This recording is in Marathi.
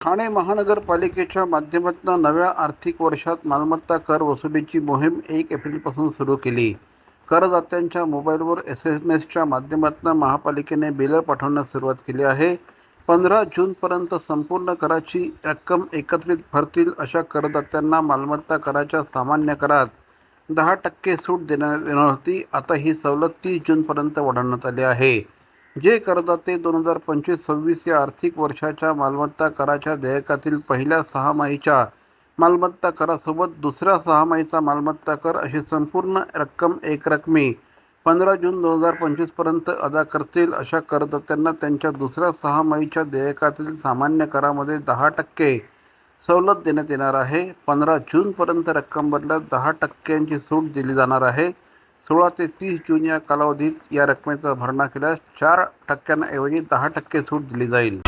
ठाणे महानगरपालिकेच्या माध्यमातून नव्या आर्थिक वर्षात मालमत्ता कर वसुलीची मोहीम एक एप्रिलपासून सुरू केली. करदात्यांच्या मोबाईलवर एस एम एसच्या माध्यमातून महापालिकेने बिलं पाठवण्यास सुरुवात केली आहे. पंधरा जूनपर्यंत संपूर्ण कराची रक्कम एकत्रित भरतील अशा करदात्यांना मालमत्ता कराच्या सामान्य करात दहा टक्के सूट देण्यात येणार होती. आता ही सवलत तीस जूनपर्यंत वाढवण्यात आली आहे. जे करदाते दोन हजार पंचवीस सव्वीस या आर्थिक वर्षाच्या मालमत्ता कराच्या देयकातील पहिल्या सहामाहीच्या मालमत्ता करासोबत दुसऱ्या सहामाहीचा मालमत्ता कर अशी संपूर्ण रक्कम एकरकमी पंधरा जून दोन हजार पंचवीसपर्यंत अदा करतील अशा करदात्यांना त्यांच्या दुसऱ्या सहामाहीच्या देयकातील सामान्य करामध्ये दहा टक्के सवलत देण्यात येणार आहे. पंधरा जूनपर्यंत रक्कम बदल्यात दहा टक्क्यांची सूट दिली जाणार आहे. सोळा ते तीस जून या कालावधीत या रकमेचा भरणा केल्यास चार टक्क्यांऐवजी दहा टक्के सूट दिली जाईल.